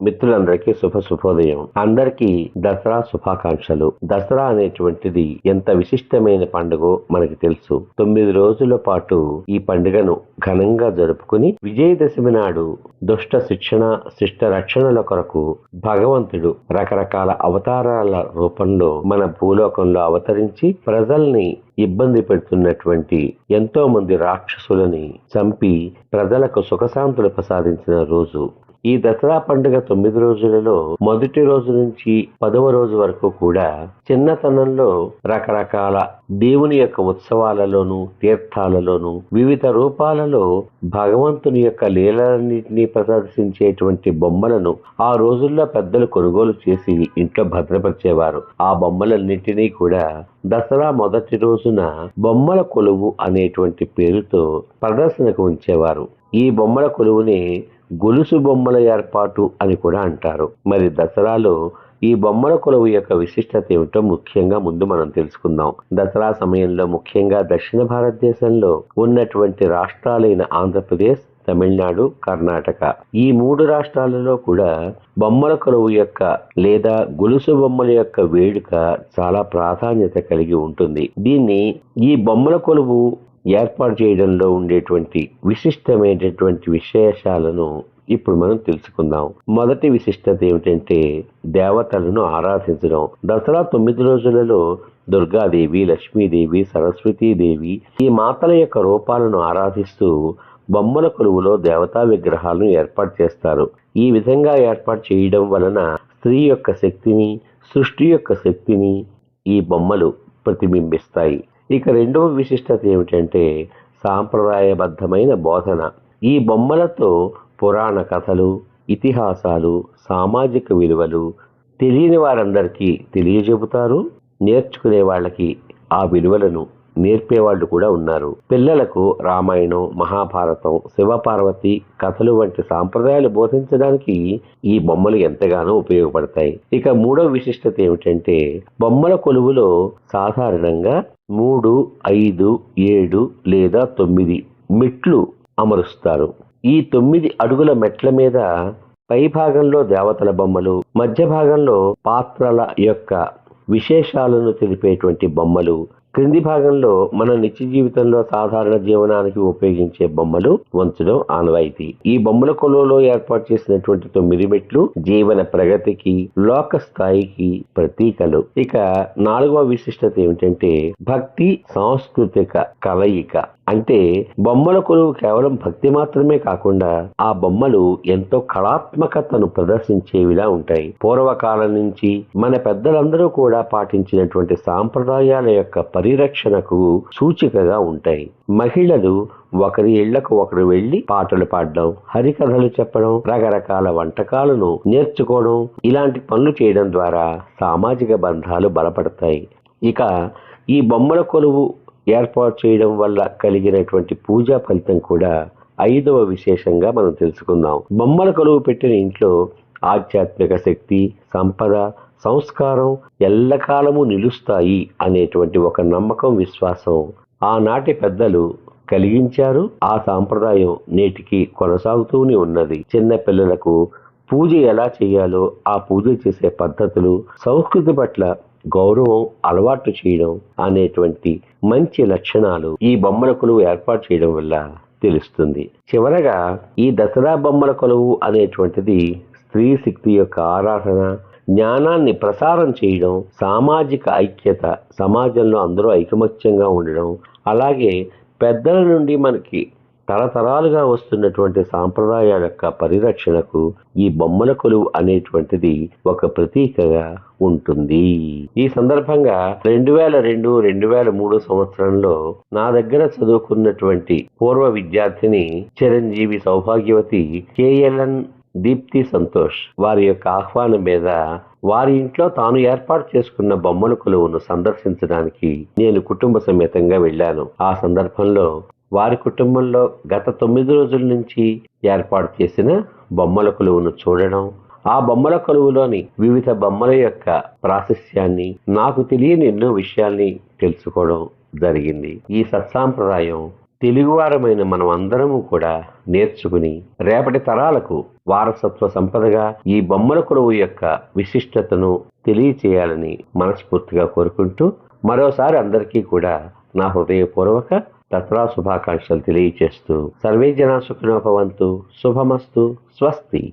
మిత్రులందరికీ శుభ శుభోదయం. అందరికీ దసరా శుభాకాంక్షలు. దసరా అనేటువంటిది ఎంత విశిష్టమైన పండుగ మనకి తెలుసు. తొమ్మిది రోజుల పాటు ఈ పండుగను ఘనంగా జరుపుకుని విజయదశమి నాడు దుష్ట శిక్షణ శిష్ట రక్షణల కొరకు భగవంతుడు రకరకాల అవతారాల రూపంలో మన భూలోకంలో అవతరించి ప్రజల్ని ఇబ్బంది పెడుతున్నటువంటి ఎంతో మంది రాక్షసులని చంపి ప్రజలకు సుఖశాంతులు ప్రసాదించిన రోజు. ఈ దసరా పండుగ తొమ్మిది రోజులలో మొదటి రోజు నుంచి పదవ రోజు వరకు కూడా చిన్నతనంలో రకరకాల దేవుని యొక్క ఉత్సవాలలోనూ తీర్థాలలోనూ వివిధ రూపాలలో భగవంతుని యొక్క లీలలన్నింటినీ ప్రదర్శించేటువంటి బొమ్మలను ఆ రోజుల్లో పెద్దలు కొనుగోలు చేసి ఇంట్లో భద్రపరిచేవారు. ఆ బొమ్మలన్నింటినీ కూడా దసరా మొదటి రోజున బొమ్మల కొలువు అనేటువంటి పేరుతో ప్రదర్శనకు ఉంచేవారు. ఈ బొమ్మల కొలువుని గొలుసు బొమ్మల ఏర్పాటు అని కూడా అంటారు. మరి దసరాలో ఈ బొమ్మల కొలువు యొక్క విశిష్టత ఏమిటో ముఖ్యంగా ముందు మనం తెలుసుకుందాం. దసరా సమయంలో ముఖ్యంగా దక్షిణ భారతదేశంలో ఉన్నటువంటి రాష్ట్రాలైన ఆంధ్రప్రదేశ్ తమిళనాడు కర్ణాటక. ఈ మూడు రాష్ట్రాలలో కూడా బొమ్మల కొలువు యొక్క లేదా గొలుసు బొమ్మల యొక్క వేడుక చాలా ప్రాధాన్యత కలిగి ఉంటుంది. దీన్ని ఈ బొమ్మల కొలువు ఏర్పాటు చేయడంలో ఉండేటువంటి విశిష్టమైనటువంటి విశేషాలను ఇప్పుడు మనం తెలుసుకుందాం. మొదటి విశిష్టత ఏమిటంటే దేవతలను ఆరాధించడం. దసరా తొమ్మిది రోజులలో దుర్గాదేవి లక్ష్మీదేవి సరస్వతీదేవి ఈ మాతల యొక్క రూపాలను ఆరాధిస్తూ బొమ్మల కొలువులో దేవతా విగ్రహాలను ఏర్పాటు చేస్తారు. ఈ విధంగా ఏర్పాటు చేయడం వలన స్త్రీ యొక్క శక్తిని సృష్టి యొక్క శక్తిని ఈ బొమ్మలు ప్రతిబింబిస్తాయి. ఇక రెండవ విశిష్టత ఏమిటంటే సాంప్రదాయబద్ధమైన బోధన. ఈ బొమ్మలతో పురాణ కథలు ఇతిహాసాలు సామాజిక విలువలు తెలియని వారందరికీ తెలియజెబుతారు. నేర్చుకునే వాళ్ళకి ఆ విలువలను నేర్పేవాళ్ళు కూడా ఉన్నారు. పిల్లలకు రామాయణం మహాభారతం శివపార్వతి కథలు వంటి సాంప్రదాయాలు బోధించడానికి ఈ బొమ్మలు ఎంతగానో ఉపయోగపడతాయి. ఇక మూడవ విశిష్టత ఏమిటంటే బొమ్మల కొలువులో సాధారణంగా మూడు ఐదు ఏడు లేదా తొమ్మిది మెట్లు అమరుస్తారు. ఈ తొమ్మిది అడుగుల మెట్ల మీద పై భాగంలో దేవతల బొమ్మలు మధ్య భాగంలో పాత్రల యొక్క విశేషాలను తెలిపేటువంటి బొమ్మలు క్రింది భాగంలో మన నిత్య జీవితంలో సాధారణ జీవనానికి ఉపయోగించే బొమ్మలు వంచడం ఆనవాయితీ. ఈ బొమ్మల కొలువులో ఏర్పాటు చేసినటువంటి తొమ్మిది మెట్లు జీవన ప్రగతికి లోక స్థాయికి ప్రతీకలు. ఇక నాలుగవ విశిష్టత ఏమిటంటే భక్తి సాంస్కృతిక కలయిక. అంటే బొమ్మల కొలువు కేవలం భక్తి మాత్రమే కాకుండా ఆ బొమ్మలు ఎంతో కళాత్మకతను ప్రదర్శించేవిలా ఉంటాయి. పూర్వకాలం నుంచి మన పెద్దలందరూ కూడా పాటించినటువంటి సాంప్రదాయాల యొక్క పరిరక్షణకు సూచికగా ఉంటాయి. మహిళలు ఒకరి ఇళ్ళకు ఒకరు వెళ్ళి పాటలు పాడడం హరికథలు చెప్పడం రకరకాల వంటకాలను నేర్చుకోవడం ఇలాంటి పనులు చేయడం ద్వారా సామాజిక బంధాలు బలపడతాయి. ఇక ఈ బొమ్మల కొలువు ఏర్పాటు చేయడం వల్ల కలిగినటువంటి పూజా ఫలితం కూడా ఐదవ విశేషంగా మనం తెలుసుకుందాం. బొమ్మల కొలువు పెట్టిన ఇంట్లో ఆధ్యాత్మిక శక్తి సంపద సంస్కారం ఎల్లకాలము నిలుస్తాయి అనేటువంటి ఒక నమ్మకం విశ్వాసం ఆనాటి పెద్దలు కలిగించారు. ఆ సాంప్రదాయం నేటికి కొనసాగుతూనే ఉన్నది. చిన్న పిల్లలకు పూజ ఎలా చేయాలో ఆ పూజ చేసే పద్ధతులు సంస్కృతి పట్ల గౌరవం అలవాటు చేయడం అనేటువంటి మంచి లక్షణాలు ఈ బొమ్మల కొలువు ఏర్పాటు చేయడం వల్ల తెలుస్తుంది. చివరగా ఈ దసరా బొమ్మల కొలువు అనేటువంటిది స్త్రీ శక్తి యొక్క ఆరాధన జ్ఞానాన్ని ప్రసారం చేయడం సామాజిక ఐక్యత సమాజంలో అందరూ ఐకమత్యంగా ఉండడం అలాగే పెద్దల నుండి మనకి తరతరాలుగా వస్తున్నటువంటి సాంప్రదాయాల యొక్క పరిరక్షణకు ఈ బొమ్మల కొలువు అనేటువంటిది ఒక ప్రతీకగా ఉంటుంది. ఈ సందర్భంగా రెండు వేల రెండు రెండు వేల మూడు సంవత్సరంలో నా దగ్గర చదువుకున్నటువంటి పూర్వ విద్యార్థిని చిరంజీవి సౌభాగ్యవతి కేఎల్ఎన్ దీప్తి సంతోష్ వారి యొక్క ఆహ్వానం మీద వారి ఇంట్లో తాను ఏర్పాటు చేసుకున్న బొమ్మల కొలువును సందర్శించడానికి నేను కుటుంబ సమేతంగా వెళ్ళాను. ఆ సందర్భంలో వారి కుటుంబంలో గత తొమ్మిది రోజుల నుంచి ఏర్పాటు చేసిన బొమ్మల కొలువును చూడడం ఆ బొమ్మల కొలువులోని వివిధ బొమ్మల యొక్క ప్రాశస్యాన్ని నాకు తెలియని ఎన్నో విషయాల్ని తెలుసుకోవడం జరిగింది. ఈ సత్సాంప్రదాయం తెలుగువారమైన మనం అందరము కూడా నేర్చుకుని రేపటి తరాలకు వారసత్వ సంపదగా ఈ బొమ్మల కొలువు యొక్క విశిష్టతను తెలియచేయాలని మనస్ఫూర్తిగా కోరుకుంటూ మరోసారి అందరికీ కూడా నా హృదయపూర్వక దసరా శుభాకాంక్షలు తెలియచేస్తూ సర్వే జనా సుఖినోపవంతు శుభమస్తు. స్వస్తి.